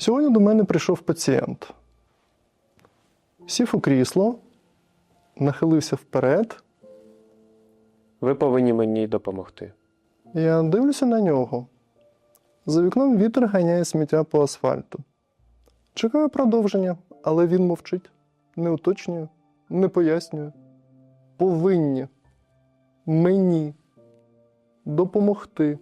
Сьогодні до мене прийшов пацієнт. Сів у крісло, нахилився вперед. Ви повинні мені допомогти. Я дивлюся на нього. За вікном вітер ганяє сміття по асфальту. Чекаю продовження, але він мовчить, не уточнює, не пояснює. Повинні мені допомогти.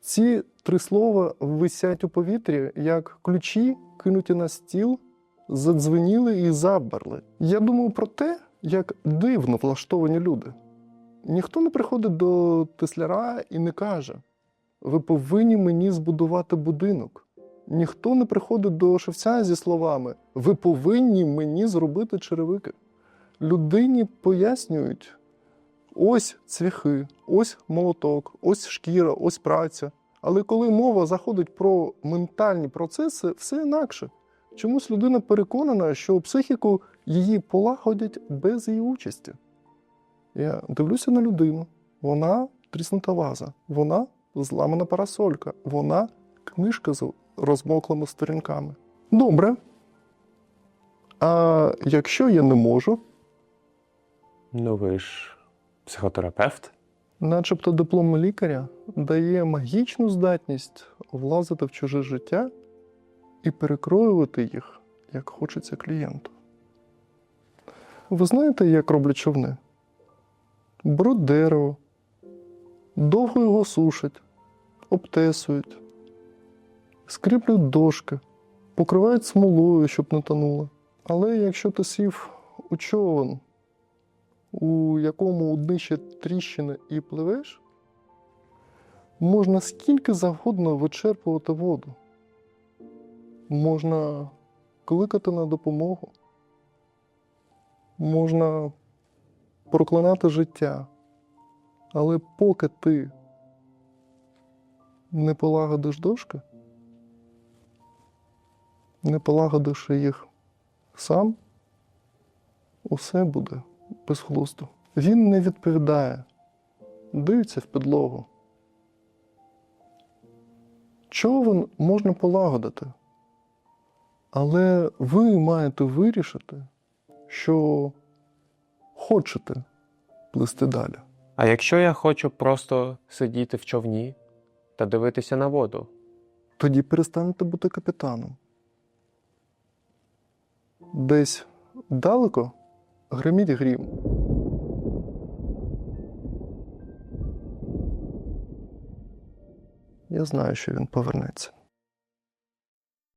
Ці три слова висять у повітрі, як ключі, кинуті на стіл, задзвеніли і забарли. Я думаю про те, як дивно влаштовані люди. Ніхто не приходить до тесляра і не каже: ви повинні мені збудувати будинок. Ніхто не приходить до шевця зі словами Ви повинні мені зробити черевики. Людині пояснюють: ось цвяхи, ось молоток, ось шкіра, ось праця. Але коли мова заходить про ментальні процеси, все інакше. Чомусь людина переконана, що психіку її полагодять без її участі. Я дивлюся на людину. Вона тріснута ваза, вона зламана парасолька, вона книжка з розмоклими сторінками. Добре. А якщо я не можу, Ну ви ж психотерапевт. начебто диплом лікаря дає магічну здатність влазити в чуже життя і перекроювати їх, як хочеться клієнту. Ви знаєте, як роблять човни? Беруть дерево, довго його сушать, обтесують, скріплюють дошки, покривають смолою, щоб не тонуло. Але якщо ти сів у човен, у якому у дні тріщини і пливеш, можна скільки завгодно вичерпувати воду. Можна кликати на допомогу, можна проклинати життя. Але поки ти не полагодиш дошки, не полагодиш їх сам, усе буде безглуздо. Він не відповідає, дивиться в підлогу. Човен можна полагодити, але ви маєте вирішити, що хочете плисти далі. А якщо я хочу просто сидіти в човні та дивитися на воду, Тоді перестанете бути капітаном. Десь далеко гриміть грім. Я знаю, що він повернеться.